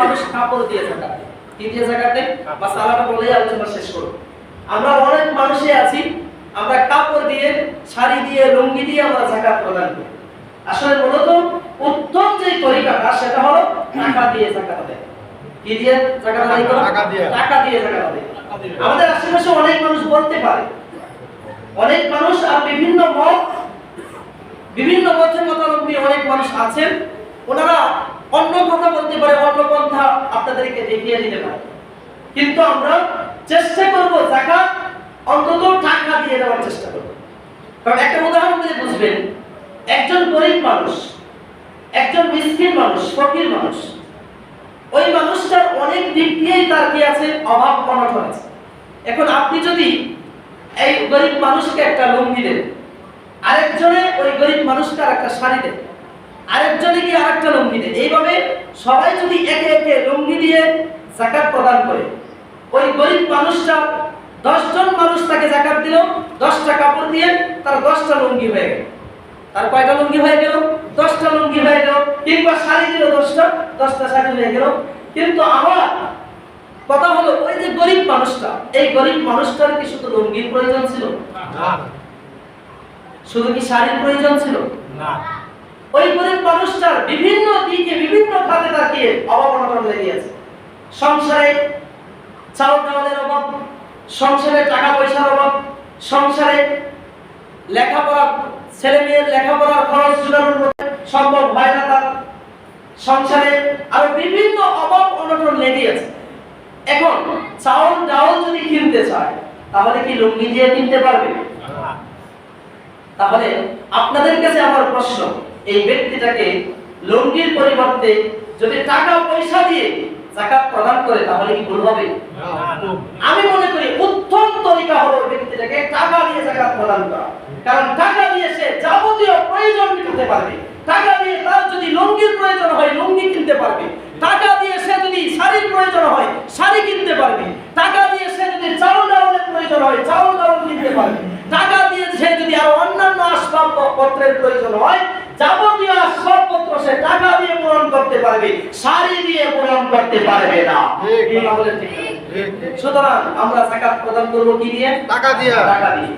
মানুষ কাপড় দিয়ে দেয়। কি দিয়ে জাকাত দেয় বা সালাটা বলেই আলোচনা শেষ করব। আমরা অনেক মানুষই আছি আমরা কাপড় দিয়ে শাড়ি দিয়ে লুঙ্গি দিয়ে আমরা জাকাত প্রদান করি। আসলে মূলত উত্তম যে তরিকাটা সেটা হলো টাকা দিয়ে জাকাত দেয়। কি দিয়ে জাকাত আদায় করা? টাকা দিয়ে। টাকা দিয়ে জাকাত আদায় আমাদের আশেপাশে অনেক মানুষ বলতে পারে। অনেক মানুষ আর বিভিন্ন মত বিভিন্ন মতের মতাবলম্বী অনেক মানুষ আছেন। ওনারা অন্য কথা বলতে পারে, অন্য পন্থা আপনাদেরকে দেখিয়ে দিতে পারে। কিন্তু আমরা চেষ্টা করব জাকাত অন্তত টাকা দিয়ে দেওয়ার চেষ্টা করব। কারণ একটা উদাহরণ দিয়ে বুঝবেন, একজন গরিব মানুষ, একজন মিসকিন মানুষ, ফকির মানুষ, ওই মানুষটার অনেক দিক দিয়েই তার কি আছে? অভাব, অনটন আছে। এখন আপনি যদি এই গরিব মানুষকে একটা লুঙ্গি দেন, আরেকজনে ওই গরিব মানুষকে আর একটা শাড়ি দেন আরেকজনে কি আরেকটা লুঙ্গি দেন এইভাবে সবাই যদি একে একে লুঙ্গি দিয়ে জাকাত প্রদান করে ওই গরিব মানুষটা দশজন মানুষ তাকে জাকাত দিল দশটা কাপড় দিয়ে তার দশটা লুঙ্গি হয়ে গেল। তার কয়টা লুঙ্গি হয়ে গেল? দশটা লুঙ্গি হয়ে গেল। কিংবা শাড়ি দিল দশটা দশটা শাড়ি হয়ে গেল। কিন্তু আমার কথা হলো ওই যে গরিব মানুষটা এই গরিব মানুষটার কি শুধু লুঙ্গির প্রয়োজন ছিল? না। শুধু কি শাড়ির প্রয়োজন ছিল? না। ওই গরিব মানুষটার বিভিন্ন দিকে বিভিন্ন খাতে তাকিয়ে অভাব অনটন লেগে আছে সংসারে চাল ডালের অভাব, সংসারে টাকা পয়সার অভাব, সংসারে লেখাপড়া, ছেলে মেয়ের লেখাপড়ার খরচ জোগানোর মধ্যে সম্ভব হয় না তার। সংসারে আরও বিভিন্ন অভাব অনটন লেগে আছে এখন চাউল, ডাউল যদি কিনতে চায়, তাহলে কি লুঙ্গি দিয়ে কিনতে পারবে? তাহলে আপনাদের কাছে আমার প্রশ্ন এই ব্যক্তিটাকে লুঙ্গির পরিবর্তে যদি টাকা পয়সা দিয়ে জাকাত প্রদান করে, তাহলে কি ভুল হবে? আমি মনে করি উত্তম তরিকা হলো ব্যক্তিটাকে টাকা দিয়ে জাকাত প্রদান করা। কারণ টাকা দিয়ে সে যাবতীয় প্রয়োজন মেটাতে পারবে। টাকা দিয়ে তার যদি লুঙ্গির প্রয়োজন হয়, লুঙ্গি কিনতে পারবে। টাকা দিয়ে সে যদি শাড়ির প্রয়োজন হয়, শাড়ি কিনতে পারবে। টাকা দিয়ে সে যদি চাউল ডাউলের প্রয়োজন হয়, চাউল ডাউল কিনতে পারবে। টাকা দিয়ে সে যদি আরও অন্যান্য আসবাবপত্রের প্রয়োজন হয় যাবতীয় সে টাকা দিয়ে পূরণ করতে পারবে শাড়ি দিয়ে পূরণ করতে পারবে না। সুতরাং আমরা জাকাত প্রদান করব কি দিয়ে? টাকা দিয়ে। টাকা দিয়ে।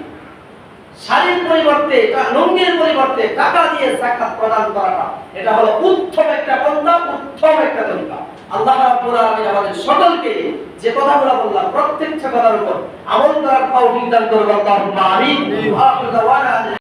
শাড়ির পরিবর্তে লুঙ্গির পরিবর্তে টাকা দিয়ে জাকাত প্রদান করাটা এটা হলো উত্তম একটা পন্থা উত্তম একটা তরিকা আল্লাহ রাব্বুল আলামিন আমাদের সকলকে যে কথাগুলো বললাম প্রত্যেকটা কথার উপর আমল করার করুন। আল্লাহুম্মা আমিন।